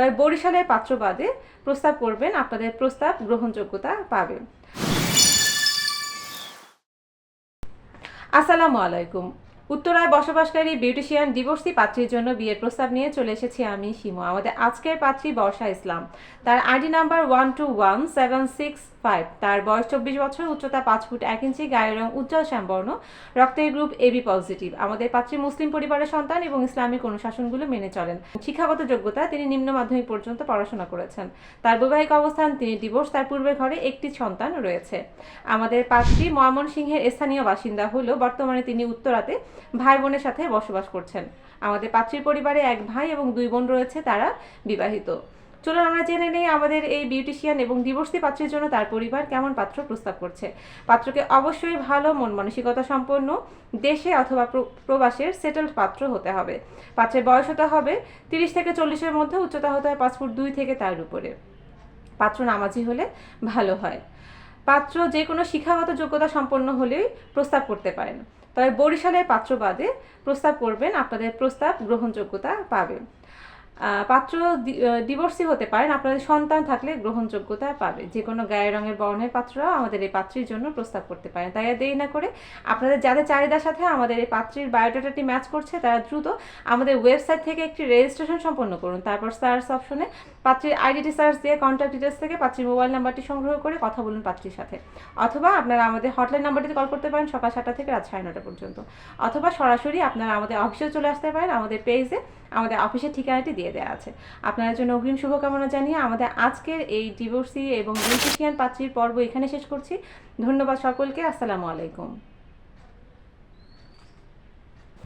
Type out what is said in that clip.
তবে বরিশালের পাত্রবাদে প্রস্তাব করবেন আপনাদের প্রস্তাব গ্রহণযোগ্যতা পাবে আসসালামু আলাইকুম। উত্তরায় বসবাসকারী বিউটিশিয়ান ডিভোর্সি পাত্রীর জন্য বিয়ের প্রস্তাব নিয়ে চলে এসেছি আমি শিমু আমাদের আজকের পাত্রী বর্ষা ইসলাম। তার ID number one two one seven six five তার বয়স চব্বিশ বছর, উচ্চতা পাঁচ ফুট এক ইঞ্চি, গায়ের রং উজ্জ্বল, শ্যামবর্ণ। রক্তের গ্রুপ এবি পজিটিভ আমাদের পাত্রী মুসলিম পরিবারের সন্তান এবং ইসলামিক অনুশাসনগুলো মেনে চলেন। শিক্ষাগত যোগ্যতা, তিনি নিম্ন মাধ্যমিক পর্যন্ত পড়াশোনা করেছেন। তার বৈবাহিক অবস্থান, তিনি ডিভোর্স তার পূর্বের ঘরে একটি সন্তান রয়েছে। আমাদের পাত্রী ময়মনসিংহের স্থানীয় বাসিন্দা হলেও বর্তমানে তিনি উত্তরাতে ভাই বোনের সাথে বসবাস করছেন। আমাদের পাত্রীর পরিবারে এক ভাই এবং দুই বোন রয়েছে, তারা বিবাহিত। চলুন, আমরা জেনে নেই আমাদের এই বিউটিশিয়ান এবং ডিভোর্সি পাত্রের জন্য তার পরিবার কেমন পাত্র প্রস্তাব করছে। পাত্রকে অবশ্যই ভালো, মন মানসিকতা সম্পন্ন, দেশে অথবা প্র- প্রবাসের সেটেলড পাত্র হতে হবে। পাত্রের বয়স হতে হবে তিরিশ থেকে চল্লিশের মধ্যে, উচ্চতা হতে হয় পাঁচ ফুট দুই থেকে তার উপরে। পাত্র নামাজি হলে ভালো হয়। পাত্র যে কোনো শিক্ষাগত যোগ্যতা সম্পন্ন হলেই প্রস্তাব করতে পারেন। তবে বরিশালের পাত্র বাদে প্রস্তাব করবেন, আপনাদের প্রস্তাব গ্রহণযোগ্যতা পাবে। পাত্র ডিভোর্সি হতে পারেন। আপনাদের সন্তান থাকলে গ্রহণযোগ্যতা পাবে। যে কোনো গায়ের রঙের বর্ণের পাত্ররাও আমাদের এই পাত্রীর জন্য প্রস্তাব করতে পারেন। তাই দেরি না করে আপনাদের যাদের চাহিদার সাথে আমাদের এই পাত্রীর বায়োডাটাটি ম্যাচ করছে, তারা দ্রুত আমাদের ওয়েবসাইট থেকে একটি রেজিস্ট্রেশন সম্পন্ন করুন। তারপর সার্চ অপশনে পাত্রীর আইডিটি সার্চ দিয়ে কন্ট্যাক্ট ডিটেলস থেকে পাত্রীর মোবাইল নাম্বারটি সংগ্রহ করে কথা বলুন পাত্রীর সাথে। অথবা আপনারা আমাদের হটলাইন নাম্বারটিতে কল করতে পারেন সকাল সাতটা থেকে রাত সাড়ে নটা পর্যন্ত। অথবা সরাসরি আপনারা আমাদের অফিসে চলে আসতে পারেন। আমাদের পেজে আমাদের অফিসের ঠিকানাটি দিয়ে দেওয়া আছে। আপনাদের জন্য অগ্রিম শুভকামনা জানিয়ে আমাদের আজকের এই ডিভোর্সি এবং পাত্রীর পর্ব এখানে শেষ করছি। ধন্যবাদ সকলকে। আসসালামু আলাইকুম।